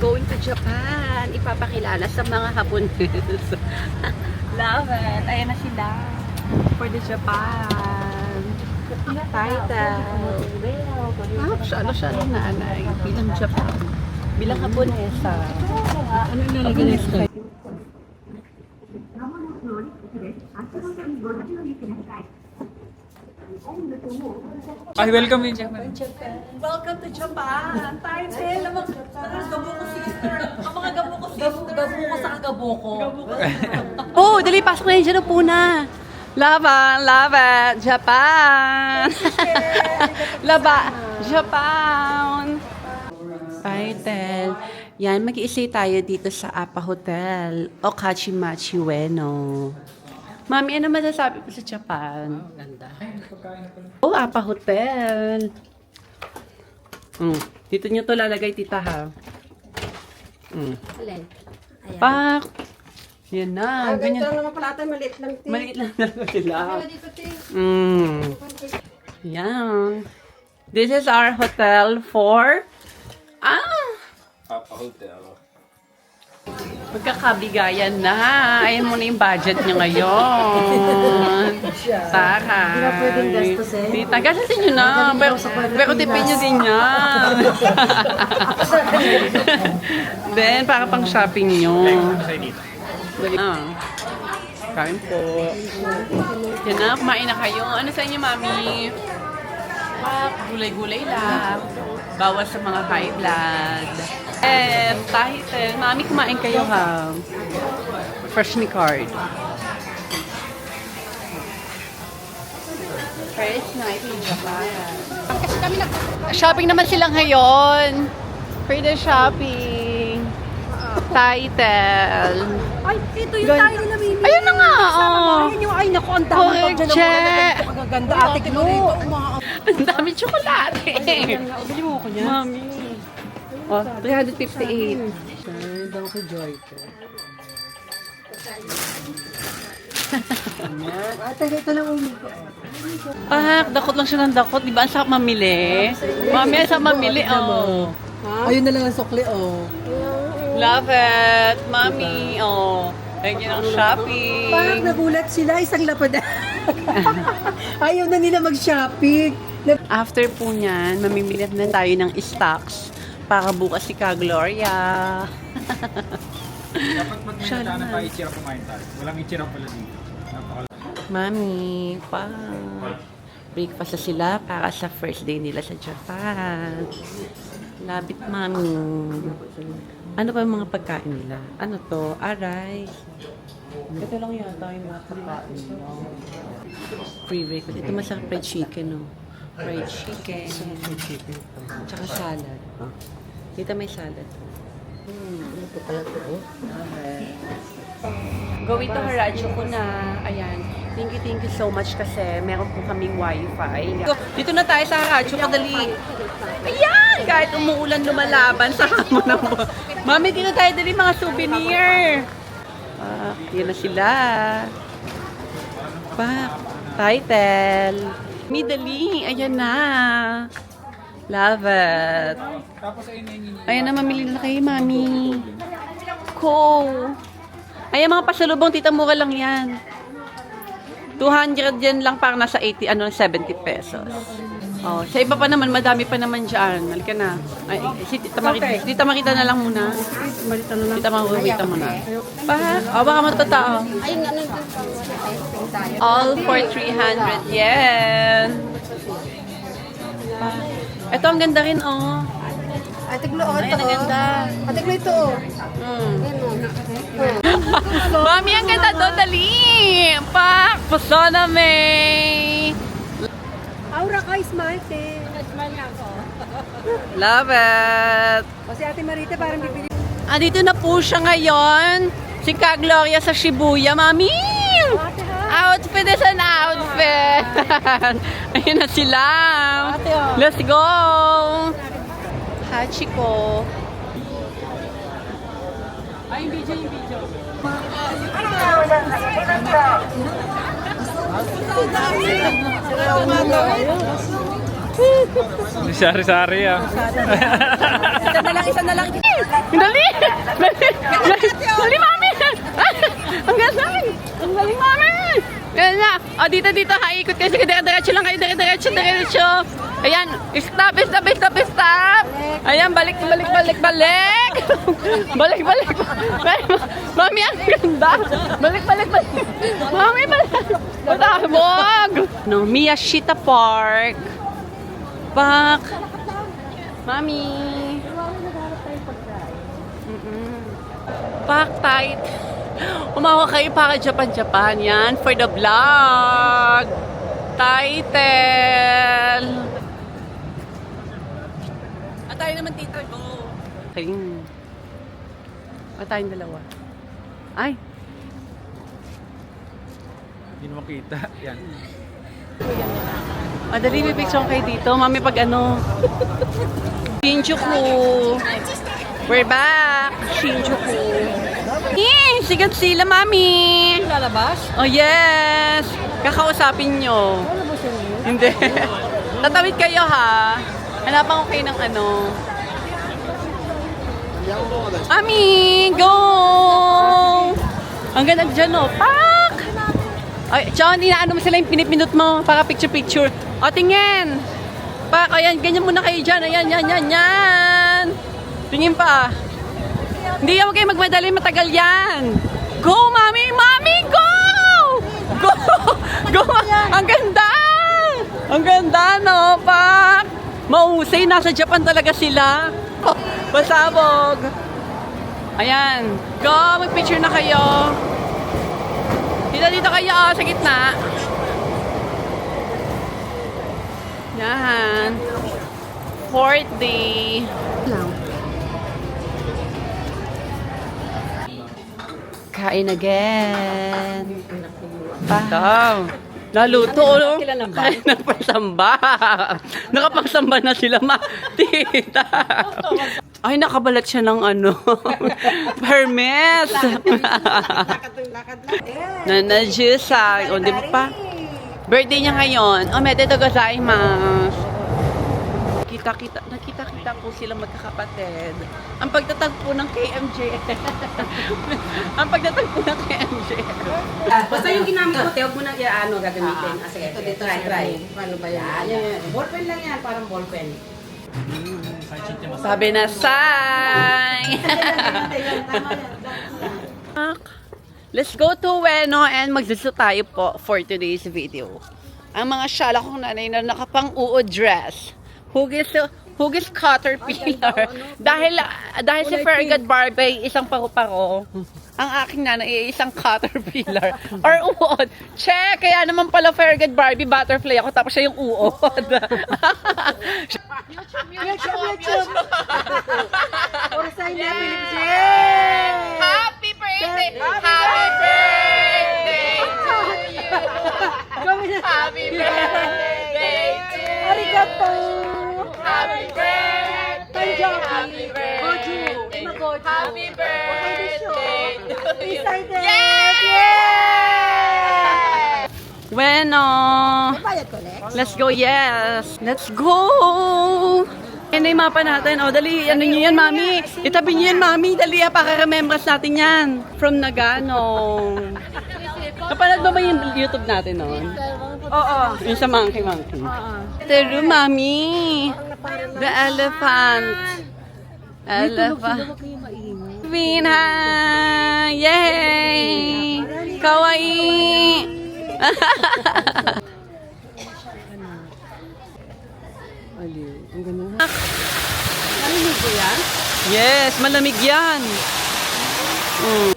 going to Japan. Ipapakilala sa mga Hapones. Love it. Ayan na sila. For the Japan. Title. Ah, siya, ano siya ng nanay? Bilang Japan. Bilang Haponesa. Ano ilalagay na sa Ay, welcome in Japan. Welcome to Japan! Tayo din! Ang mga gabo ko sister! Ang mga gabo ko sister! Gabo ko sa kagabo ko. oh, dali, pasok na yun dyan. Upo na. Lava, lava, Japan! lava, Japan! Title. Yan, mag-iisay tayo dito sa Apa Hotel. Okachimachi Ueno. Mami, ano masasabi mo sa Japan? Ganda. Oh, Apa Hotel. Mm. Dito nyo to lalagay, tita, ha? Mm. Alin? Pak! Yan na. Ang ganito Ganyan. naman pala ito, maliit lang. Tin. Maliit lang talaga sila. Dito, Tin. Mm. Yan. This is our hotel for... Ah! Papa Hotel. Magkakabigayan na. Ayan mo na yung budget nyo ngayon. Tara. Hindi na pwedeng gastusin. Tita, gastusin nyo na. Pero, pero tipin nyo din yan. Then, para pang shopping nyo. Dali na. Kain po. Yan na, kumain na kayo. Ano sa inyo, mami? Ah, gulay-gulay lang. Bawas sa mga high blood. Eh, title. Mami, kumain kayo ha. Fresh ni card. Night in Japan. Kasi kami nag... Shopping naman sila ngayon. The shopping. Title. Ay, ito yung tayo nila, Mimi. Ayun na nga, oh. Ayun yung, ay, naku, ang dami pa Correct, dyan. che. Ang gaganda, ate Glo. Ang dami tsokolate. Bili mo ako niya. Mami. Oh, 358. Doon ko Joy. Ate, ito lang uli ko. Pak, dakot lang siya ng dakot. Di ba? Ang sarap mamili. Mami, ang sarap mamili. Oh. Ayun na lang ang sukli, oh. Love it. Mami, oh. Lagyan ng shopping. Parang nagulat sila, isang lapad. Ayaw na nila mag-shopping. After po niyan, mamimili na tayo ng stocks para bukas si Ka Gloria. Dapat pag may nadaanan pa, ichira kumain tayo. Walang ichira pala dito. Mami, pa. Breakfast na sila para sa first day nila sa Japan. Labit, mami. Ano pa yung mga pagkain nila? Ano to? Aray. Ito lang yata yung mga pagkain. Free breakfast. Ito masarap fried chicken, no? Fried chicken. Tsaka salad. Dito may salad. Hmm, ito pala to, oh. Gawin to Harajo ko na. Ayan. Thank you, thank you so much kasi meron po kaming wifi. So, dito na tayo sa Harajo. Kadali. Ayan! Kahit umuulan lumalaban sa hamon ng Mami, dito tayo dali mga souvenir. Ah, yan na sila. Pak. Title. Mi dali. Ayan na. Love it. Ayan na, mamili na kayo, mami. Ko. Ayan, mga pasalubong, tita, mura lang yan. 200 yan lang, parang nasa 80, ano, 70 pesos. Oh, sa iba pa naman, madami pa naman dyan. Halika na. Ay, si Tita Marita, Tita Marita na lang muna. Marita na lang. Tita Marita muna. Pa, oh, baka matotoo. Ayun lang. All for 300 yen. Pa. Ito, ang ganda rin, oh. Ate Glo, oh, Ayan, ito, ang ganda. oh. Ate Glo, ito, oh. Mm. Ayan, oh. Mami, ang ganda doon, dali! Pak! Puso na may! Aura ka, smile, te. Smile ako. Love it! O si Ate Marita, parang bibili. Ah, dito na po siya ngayon. Si Ka Gloria sa Shibuya, Mami! Ate? Outfit is an outfit! Ayun na sila! Oh. Let's go! Hachiko! Ay, yung video, yung video. Sari-sari ah. Isa na lang, isa na lang. Dali! Dali! Dali, mami! Ang galing! Ang galing, mami! Yan na. O, dito, dito. Ha, ikot kayo. Sige, dire-diretso lang kayo. Dire-diretso, diretso. Ayan. Stop, stop, stop, stop. Ayan, balik, balik, balik, balik. balik, balik. Mami, ang ganda. Balik, balik, balik. Mami, balik. Matabog. No, Miyashita Park. Back. Mami. Mm-mm. Back tight. Umawa kayo para Japan-Japan yan for the vlog. Title. At tayo naman tito. Go. King. At tayong dalawa. Ay. Hindi naman kita. Yan. Madali may picture kayo dito. Mami, pag ano. Shinjuku. We're back. Shinjuku. Eh, sigat sila, Mami. Lalabas? Oh, yes. Kakausapin nyo. Hindi. Tatawid kayo, ha? Hanapan ko kayo ng ano. Mami, go! Ang ganda dyan, oh. Pak! Ay, John, inaano mo sila yung pinipindot mo para picture-picture. O, tingin! Pak, ayan, ganyan muna kayo dyan. Ayan, yan, yan, yan. Tingin pa. Hindi huwag kayo magmadali, matagal yan. Go, mami! Mami, go! Go! Go! Ang ganda! Ang ganda, no, Pak? Mausay, nasa Japan talaga sila. Pasabog. Ayan. Go, mag-picture na kayo. Dito, dito kayo, oh, sa gitna. Yan. Fourth day. Kain again. Pa. Naluto, oh. Kain na pagsamba. Nakapagsamba na sila, ma. Tita. Ay, nakabalat siya ng ano. Permit. Nanajusa. O, di ba pa? Birthday niya ngayon. O, mete to gozaimasu. Kita-kita, nakita-kita po sila magkakapatid. Ang pagtatagpo ng KMJ. Ang pagtatagpo ng KMJ. Basta yung ginamit ko, huwag mo na ano gagamitin. Ah, sige, sige, try, try. Paano ba yan? Yan, yan. Ballpen lang yan, parang ballpen. Sabi na, Sai! Let's go to Ueno and magsuso tayo po for today's video. Ang mga syala kong nanay na nakapang-uo dress. Hugis, hugis caterpillar. dahil dahil si Fergat Barbie isang paro-paro. Ang aking nanay ay isang caterpillar. Or uod. Check! Kaya naman pala Fergat Barbie butterfly ako tapos siya yung uod. YouTube, YouTube, YouTube. Or sa inyo, Philip. Happy birthday! Happy birthday to you! Happy birthday to you! Arigato! Happy birthday! Happy Goju. birthday! Magoju. Happy birthday! Excited! Yay! Bueno! Let's go, yes! Let's go! Yan na yung mapa natin. O, dali. Ano nyo yan, mami? Itabi nyo yan, mami. Dali, ah, para remembrance natin yan. From Nagano. Napanood mo ba yung YouTube natin noon? Oo. Yung sa Monkey Monkey. Pero, mami. The elephant. Elephant. Vina! Yay! Kawaii! Narinig ko yan? Yes, malamig yan. Mm.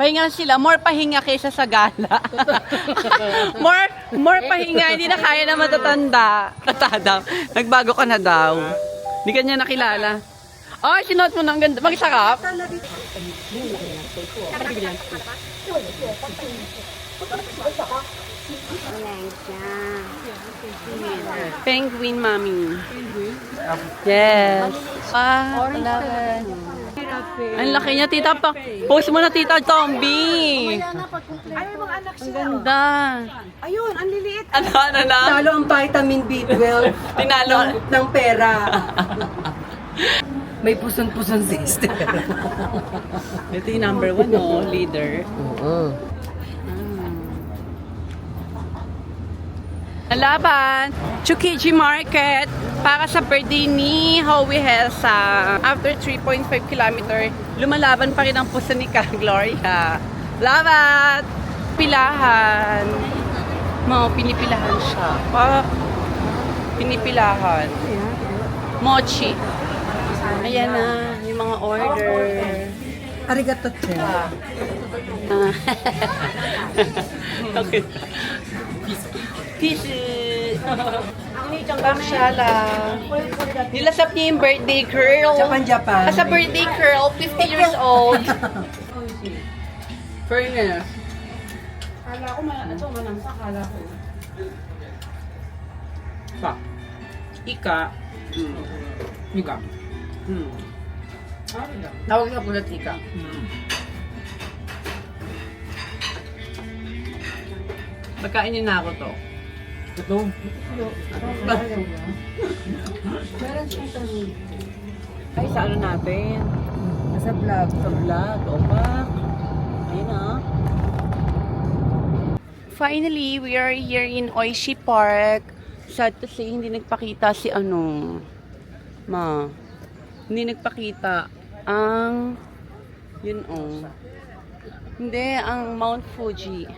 Pahinga sila, more pahinga kaysa sa gala. more more pahinga, hindi na kaya na matatanda. Tatadaw. Nagbago ka na daw. Hindi ka niya nakilala. Ay, sinuot mo na ang ganda. Magsarap. Penguin, mami. Yes. Ah, alaga. Ang laki niya, tita. Pa post mo na, tita Tombi. Ay, mga ano, Ang ganda. Ayun, ang liliit. Ano, ano na? Talo ang vitamin B12 Tinalo. ng, ng pera. May puson-puson si Esther. Ito yung number one, no? Leader. Oo. Laban, Chukiji Market para sa birthday ni Howie Helsa. After 3.5 kilometer, lumalaban pa rin ang puso ni Ka Gloria. Laban! Pilahan. Mga pinipilahan siya. Pa, pinipilahan. Mochi. Ayan na, yung mga order. Arigato, Che. Ah. okay. Peace. Kamshala. Nilasap niya yung birthday girl. Japan, Japan. As a birthday girl, 50 years old. Fairness. Kala ko man, ito manamsa, kala ko. Pa. Ika. Ika. Hmm. Tawag sa politika. Hmm. Magkain niyo na ako to. Ito. Ay, sa ano natin? Nasa vlog. Sa vlog, opak. Ayun ah. Finally, we are here in Oishi Park. Sad to say, hindi nagpakita si ano, ma. Hindi nagpakita ang, yun oh. Hindi, ang Mount Fuji.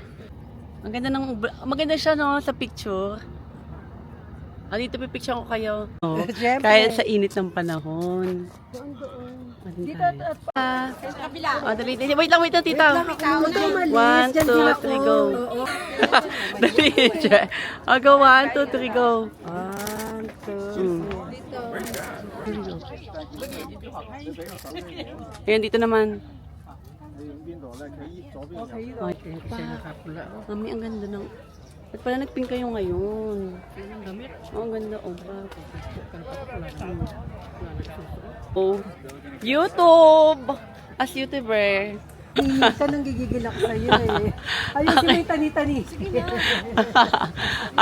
Ang ganda ng, maganda siya no, sa picture. Ah, dito pipicture ko kayo. Oh, Siyempre. kahit sa init ng panahon. Dito at pa. Oh, dali, dali. Wait lang, wait lang, tita. One, two, three, go. dali, che. Oh, go, one, two, three, go. One, two, Mm. Ayan, dito naman. Okay, Mami, ang ganda ng... Ba't pala nag-pink kayo ngayon? Oh, ang ganda. Oh, ba? Oh. YouTube! As YouTuber. Minsan nang gigigil ako sa'yo eh. Ayusin mo yung tani-tani.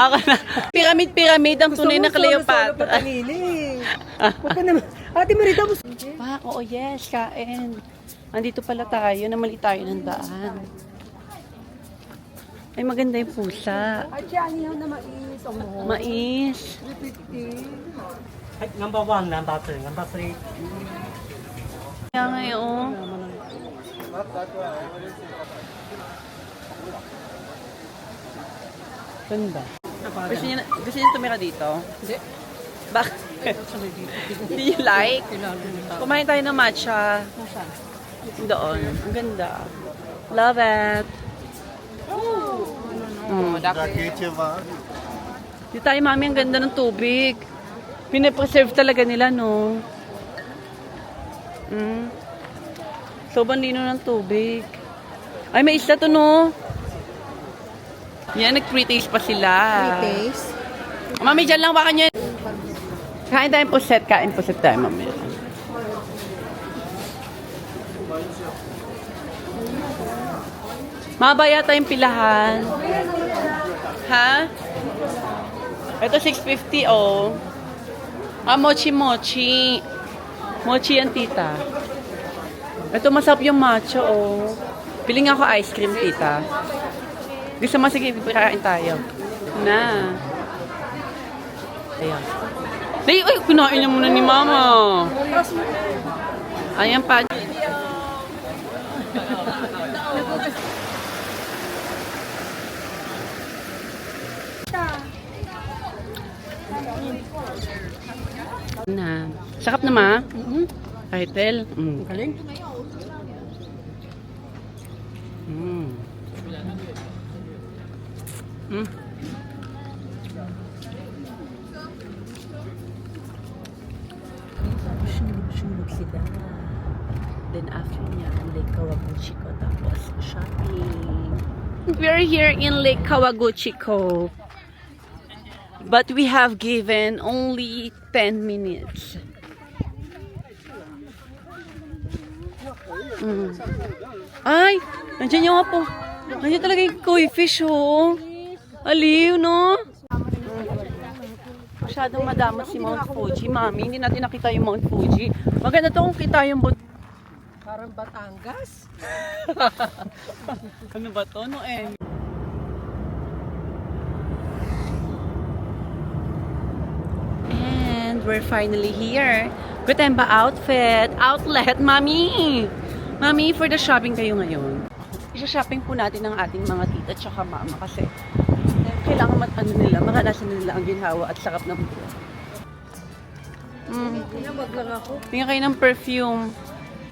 Ako na. Pyramid-pyramid ang tunay na Gusto mo solo-solo pa Cleopatra. tanili eh. Huwag ka naman. Ate Marita, gusto Pa, oo, yes, kain. Andito pala tayo, namali tayo ng daan. Ay, maganda yung pusa. Ay, siya, anihaw na mais. Mo. Mais. 350. number one, number two, number three. Kaya ngayon. Ganda. Gusto niya, gusto niya tumira dito? Hindi. Bakit? Hindi you like? Kumain tayo ng matcha. Doon. Ang ganda. Love it. Mm. Di tayo, mami, ang ganda ng tubig. Pinapreserve talaga nila, no? Mm. Sobrang lino ng tubig. Ay, may isla to, no? Yan, nag-pre-taste pa sila. Taste. Mami, dyan lang baka nyo. Kain tayong puset. Kain puset tayo, mami. Mabaya tayong pilahan. Ha? Ito 650 oh. Ah, mochi mochi. Yan, tita. Ito masarap yung matcha oh. Piling ako ice cream, tita. Gusto mo, sige, pipirain tayo. Na. Ayan. Ay, ay, kinain niya muna ni mama. Ayan pa. Na. Sakap na ma? Mm-hmm. Title. Mm. Galing. Mm. Mm. Sila. Then after niya, Lake Kawaguchi ko. Tapos shopping. We're here in Lake Kawaguchi ko. But we have given only 10 minutes. Mm. Ay! Nandiyan yung apo. Nandiyan talaga yung koi fish, oh. Aliw, no? Masyadong madamot si Mount Fuji, mami. Hindi natin nakita yung Mount Fuji. Maganda to kung kita yung bot. Parang Batangas. Ano ba to, no, eh? And we're finally here. Gutemba outfit, outlet, mami! Mami, for the shopping kayo ngayon. Isa-shopping po natin ng ating mga tita at saka mama kasi kailangan mat ano nila, makanasan nila ang ginhawa at sarap ng buhay. Mm. Tinawag lang ako. Kayo ng perfume.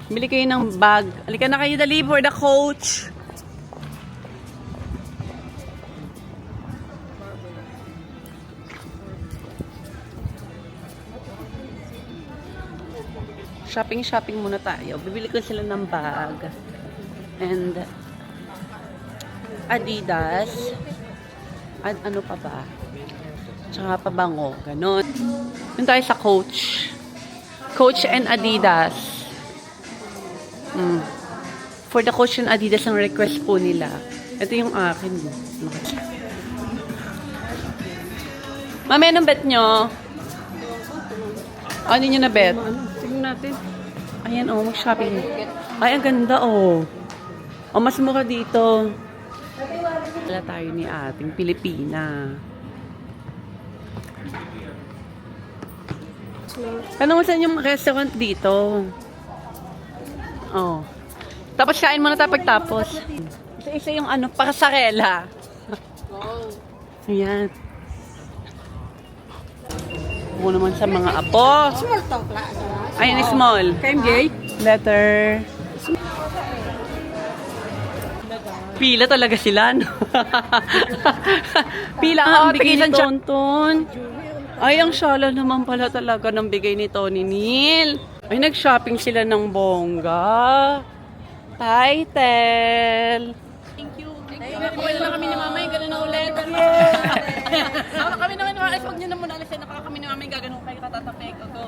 Bili kayo ng bag. Halika na kayo dali for the coach. Shopping, shopping muna tayo. Bibili ko sila ng bag. And Adidas. At ano pa ba? Tsaka pabango. Ganon. Yun tayo sa Coach. Coach and Adidas. Mm. For the Coach and Adidas ang request po nila. Ito yung akin. Mami, anong bet nyo? Ano nyo na bet? Tingnan natin. Ayan, oh, mag-shopping. Ay, ang ganda, oh. Oh, mas mura dito. Wala tayo ni ating Pilipina. Ano mo saan yung restaurant dito? Oh. Tapos kain muna tayo pagtapos. Isa-isa yung ano, pasarela. Ayan. Ako naman sa mga apo. Small talk. Ayan, small. KMJ? Letter. Pila talaga sila, no? Pila ang bigay ni Tonton. Ay, ang shala naman pala talaga ng bigay ni Tony Neil. Ay, nag-shopping sila ng bongga. Title. Thank you. Thank you. Kumain na kami ni Mama, yung gano'n na ulit. Kami naman huwag niyo na muna alisin. Nakaka kami ni Mama, yung gaganon kayo katatapik. Go.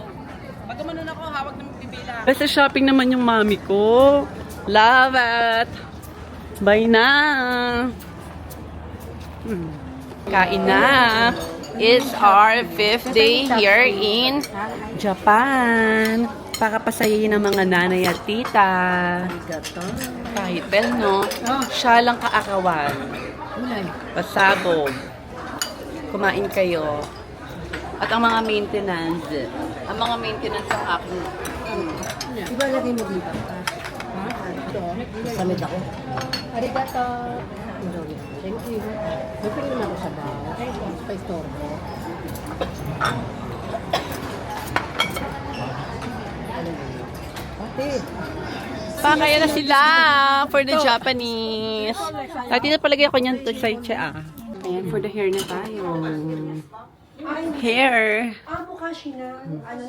Gumanon ako, hawak na bibila. Basta shopping naman yung mami ko. Love it. Bye na. Hmm. Kain na. It's our fifth day here in Japan. Para pasayayin ng mga nanay at tita. Kahit bel, no? Siya lang kaakawan. Pasabog. Kumain kayo. At ang mga maintenance. Ang mga maintenance ng aking Di ba lagay mo dito? Samid ako. Arigato. Thank you. Napilin ako sa bahay. Pa istorbo. Ate. Pa, kaya na sila for the Japanese. Dati na palagay ako niyan to sa ah. Ayan, for the hair na tayo. Hair. Ah, bukashi na. Ano,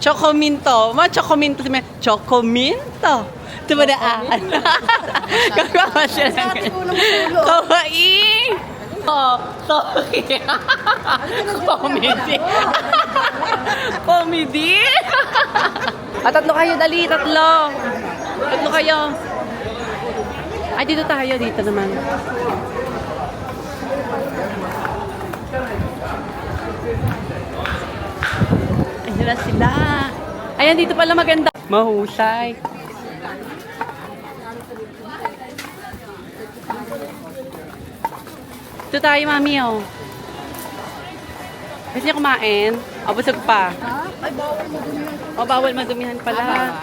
chocominto. Ma, chocominto. Chocominto. Tumadaan. Gagawa siya ng Kawaii. Oh, sorry. Comedy. Comedy. At tatlo kayo, dali, tatlo. Tatlo kayo. Ay, dito tayo, dito naman. Na sila. Ayan, dito pala maganda. Mahusay. Ito tayo, mami, oh. Gusto niyo kumain? O, busog pa? Ay, bawal yan. O, bawal madumihan pala.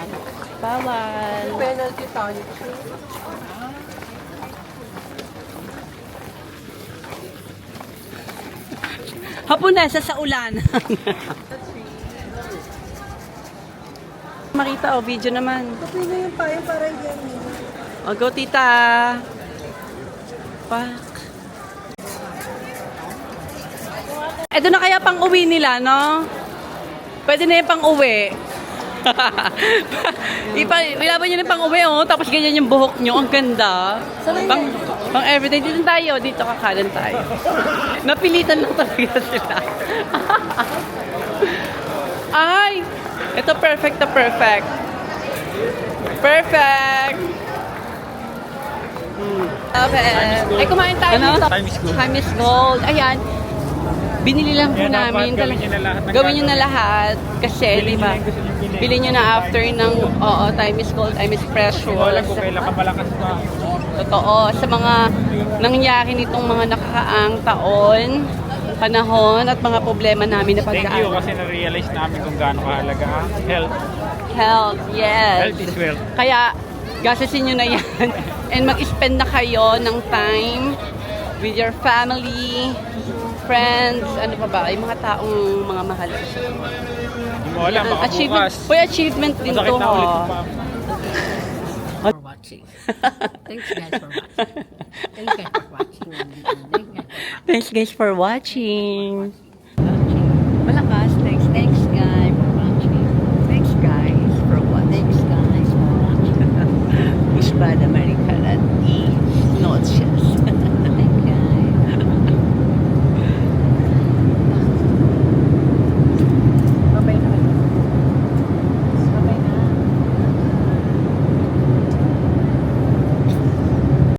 Bawal. Penalty tayo. Hapon na, sa sa ulan. Makita, oh, video naman. Kapag na yung payo para yan. O, go, tita. Pak. Ito na kaya pang uwi nila, no? Pwede na yung pang uwi. Ipa, ilaban nyo na pang uwi, oh. Tapos ganyan yung buhok nyo. Ang ganda. Pang, pang everyday. Dito tayo. Dito kakalan tayo. Napilitan lang talaga sila. Ay! Ito perfect na perfect. Perfect! Love it. Ay, kumain tayo Ano? dito. Time is gold. Time is gold. Ayan. Binili lang po dapat namin. gawin niyo na lahat ng Gawin niyo na gagawin. lahat. Kasi, Bilhin di niyo ba? na yung gusto niyong bilhin. Bilhin niyo na after ng, oo, time is gold, time is precious. Hindi ko kailan ka malakas pa. Totoo. Sa mga nangyari nitong mga nakakaang taon, panahon, at mga problema namin na Thank you pagdaan. kasi na-realize namin kung gaano kahalaga ang health. Health, yes. Health is wealth. Kaya, gasasin nyo na yan. And mag-spend na kayo ng time with your family, friends, ano pa ba, yung mga taong mga mahal. Hindi mo alam, baka achievement, bukas. Uy, achievement din to, paa mo. For watching. Thanks guys for watching. Thanks guys for watching. Thanks guys for watching. Malakas. Thanks, thanks, guys, for watching. Thanks, guys, for watching. Thanks, guys, for watching. Pusbada Maria.